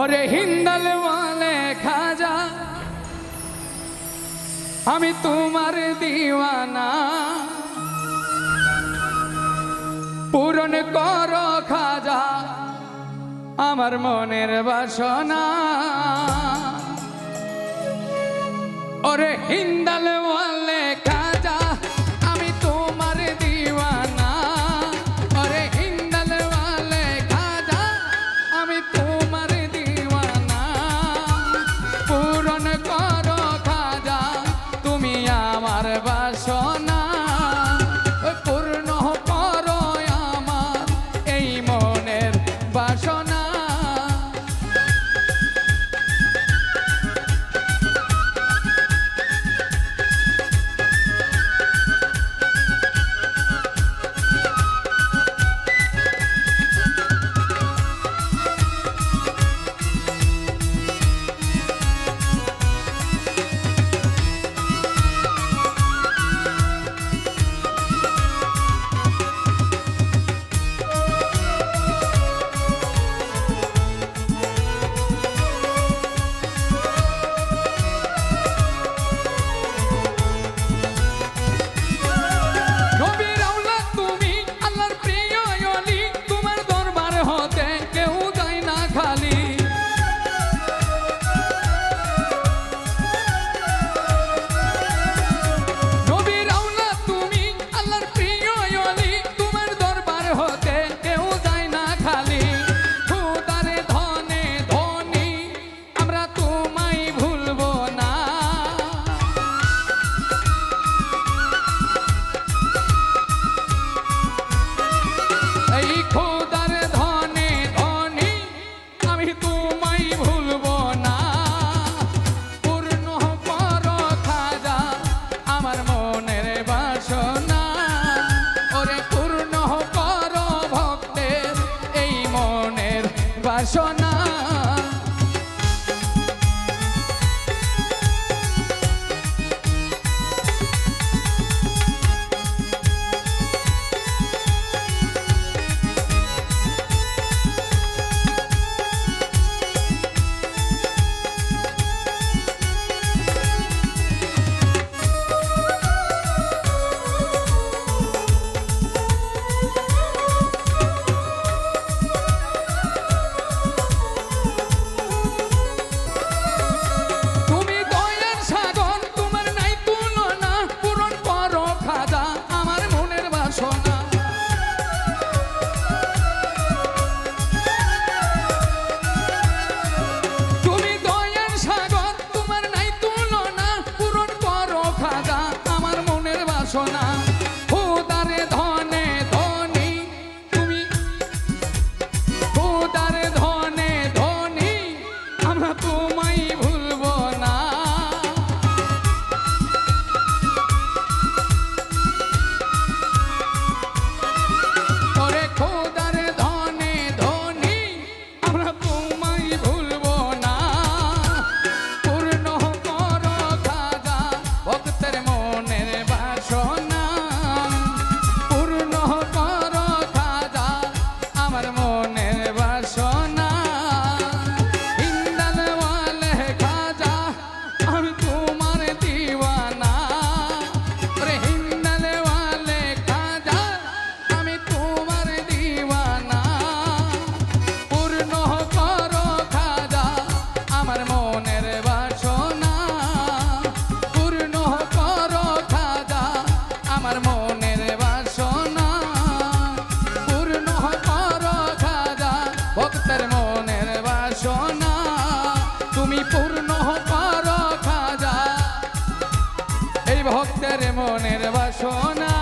অরে হিন্দল মালে খাজা, আমি তোমার দিওয়ানা। পূরণ কর খাজা, আমার মনের বাসনা। ওরে হিন্দাল বাসনা ভক্তের মনের বাসনা।